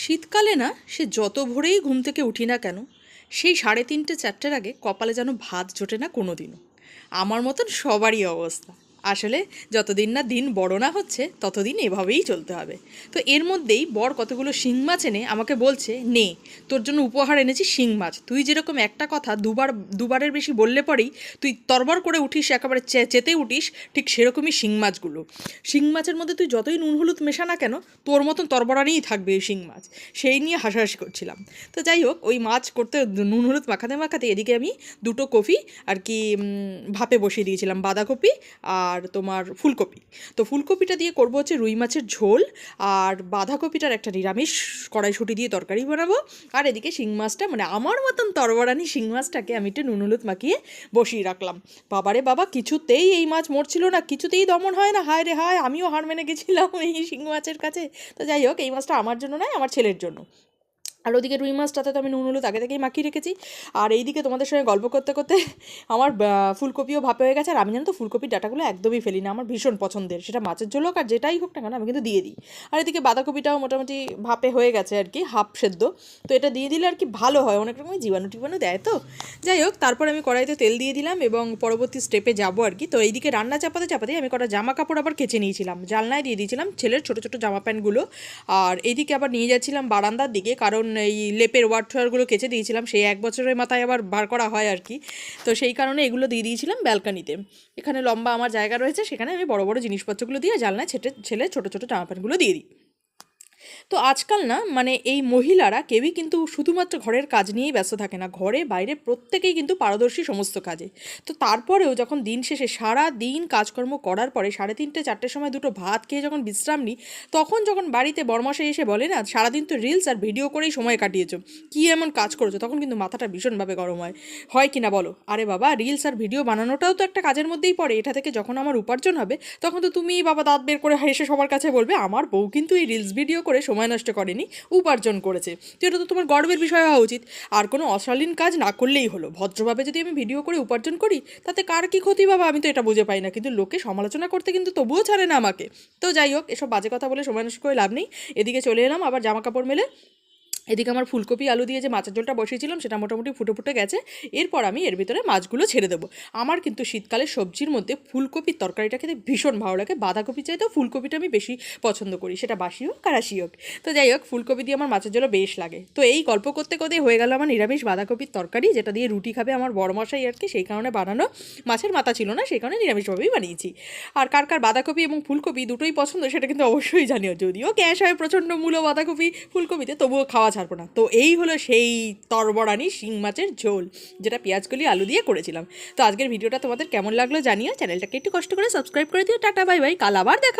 শীতকালে না, সে যত ভোরেই ঘুম থেকে উঠি না কেন, সেই সাড়ে তিনটে, চারটের আগে কপালে যেন ভাত জোটে না কোনো দিনও আমার মতন সবারই অবস্থা। আসলে যতদিন না দিন বড় না হচ্ছে, ততদিন এভাবেই চলতে হবে। তো এর মধ্যেই বর কতগুলো শিং মাছ এনে আমাকে বলছে, নে, তোর জন্য উপহার এনেছি শিং মাছ। তুই যেরকম একটা কথা দুবার, দুবারের বেশি বললে পরেই তুই তরবর করে উঠিস, একেবারে চেতে উঠিস, ঠিক সেরকমই শিং মাছগুলো। শিং মাছের মধ্যে তুই যতই নুন হলুদ মেশা না কেন, তোর মতন তরবরানিই থাকবে এই শিং মাছ। সেই নিয়ে হাসাহাসি করছিলাম। তো যাই হোক, ওই মাছ করতে নুন হলুদ মাখাতে মাখাতে এদিকে আমি দুটো কফি আর কি ভাপে বসিয়ে দিয়েছিলাম, বাঁধাকপি আর তোমার ফুলকপি। তো ফুলকপিটা দিয়ে করব হচ্ছে রুই মাছের ঝোল আর বাঁধাকপিটার একটা নিরামিষ কড়াইশুঁটি দিয়ে তরকারি বানাবো। আর এদিকে শিং মাছটা মানে আমার মতন তরবরানি শিং মাছটাকে আমি একটু নুন হলুদ মাখিয়ে বসিয়ে রাখলাম। বাবারে বাবা, কিছুতেই এই মাছ মরছিল না, কিছুতেই দমন হয় না। হায় রে হায়, আমিও হার মেনে গেছিলাম এই শিং মাছের কাছে। তো যাই হোক, এই মাছটা আমার জন্য নয়, আমার ছেলের জন্য। আর ওদিকে রুই মাছটাতে তো আমি নুন, হলুদ আগে থেকেই মাখিয়ে রেখেছি। আর এইদিকে তোমাদের সঙ্গে গল্প করতে করতে আমার ফুলকপিও ভাপে হয়ে গেছে। আর আমি জানো তো ফুলকপির ডাটাগুলো একদমই ফেলি না, আমার ভীষণ পছন্দের। সেটা মাছের ঝোল হোক আর যেটাই হোক না কেন, আমি কিন্তু দিয়ে দিই। আর এদিকে বাঁধাকপিটাও মোটামুটি ভাপে হয়ে গেছে আর কি, হাফ সেদ্ধ। তো এটা দিয়ে দিলে আর কি ভালো হয়, অনেক রকমের জীবাণু টিবাণু দেয় তো। যাই হোক, তারপর আমি কড়াইতে তেল দিয়ে দিলাম এবং পরবর্তী স্টেপে যাব আর কি। তো এইদিকে রান্না চাপাতে চাপাতে আমি কটা জামা কাপড় আবার কেচে নিয়েছিলাম। জানলায় দিয়ে দিয়েছিলাম ছেলের ছোটো ছোটো জামা প্যান্টগুলো। আর এইদিকে আবার নিয়ে যাচ্ছিলাম বারান্দার দিকে, কারণ এই লেপের ওয়াটারগুলো কেচে দিয়েছিলাম, সেই এক বছরের মাথায় আবার বার করা হয় আর কি। তো সেই কারণে এগুলো দিয়ে দিয়েছিলাম ব্যালকানিতে। এখানে লম্বা আমার জায়গা রয়েছে, সেখানে আমি বড় বড় জিনিসপত্রগুলো দিয়ে জানলায় ছেটে, ছেলে ছোটো ছোটো জামা প্যান্টগুলো দিয়ে দিই। তো আজকাল না মানে এই মহিলারা কেউই কিন্তু শুধুমাত্র ঘরের কাজ নিয়েই ব্যস্ত থাকে না, ঘরে বাইরে প্রত্যেকেই কিন্তু পারদর্শী সমস্ত কাজে। তো তারপরেও যখন দিন শেষে সারা দিন কাজকর্ম করার পরে সাড়ে তিনটে, চারটের সময় দুটো ভাত খেয়ে যখন বিশ্রাম নিই, তখন যখন বাড়িতে বরমাসে এসে বলে, না, সারাদিন তো রিলস আর ভিডিও করেই সময় কাটিয়েছো, কী এমন কাজ করেছ? তখন কিন্তু মাথাটা ভীষণভাবে গরম হয়। হয় কি না বলো? আরে বাবা, রিলস আর ভিডিও বানানোটাও তো একটা কাজের মধ্যেই পড়ে। এটা থেকে যখন আমার উপার্জন হবে, তখন তো তুমি বাবা দাঁত বের করে হেসে সবার কাছে বলবে, আমার বউ কিন্তু এই রিলস ভিডিও করে সময় নষ্ট করেনি, উপার্জন করেছে। তো এটা তো তোমার গর্বের বিষয় হওয়া উচিত। আর কোনো অশালীন কাজ না করলেই হলো। ভদ্রভাবে যদি আমি ভিডিও করে উপার্জন করি, তাতে কার কী ক্ষতি বাবা? আমি তো এটা বুঝে পাই না। কিন্তু লোকে সমালোচনা করতে কিন্তু তবুও ছাড়ে না আমাকে। তো যাই হোক, এসব বাজে কথা বলে সময় নষ্ট করে লাভ নেই। এদিকে চলে এলাম, আবার জামা কাপড় মেলে। এদিকে আমার ফুলকপি, আলু দিয়ে যে মাছের ঝোলটা বসিয়েছিলাম, সেটা মোটামুটি ফুটে ফুটে গেছে। এরপর আমি এর ভিতরে মাছগুলো ছেড়ে দেবো। আমার কিন্তু শীতকালে সবজির মধ্যে ফুলকপির তরকারিটা খেতে ভীষণ ভালো লাগে। বাঁধাকপি চাইতেও ফুলকপিটা আমি বেশি পছন্দ করি, সেটা বাসি হোক কারাসি হোক। তো যাই হোক, ফুলকপি দিয়ে আমার মাছের ঝোলও বেশ লাগে। তো এই গল্প করতে করতে হয়ে গেল আমার নিরামিষ বাঁধাকপির তরকারি, যেটা দিয়ে রুটি খাবে আমার বড় মশাই আর কি, সেই কারণে বানানো মাছের মাথা ছিল না, সেই কারণে নিরামিষভাবেই বানিয়েছি। আর কার কার বাঁধাকপি এবং ফুলকপি দুটোই পছন্দ, সেটা কিন্তু অবশ্যই জানিও। যদিও গ্যাস হয় প্রচণ্ড মূলো বাঁধাকপি, ফুলকপিতে, তবুও খাওয়া ছাড়বো না। তো এই হলো সেই তরবরানি শিং মাছের ঝোল, যেটা পেঁয়াজগুলি আলু দিয়ে করেছিলাম। তো আজকের ভিডিওটা তোমাদের কেমন লাগল জানিও। চ্যানেলটাকে একটু কষ্ট করে সাবস্ক্রাইব করে দিও। টাটা বাই বাই কাল আবার দেখা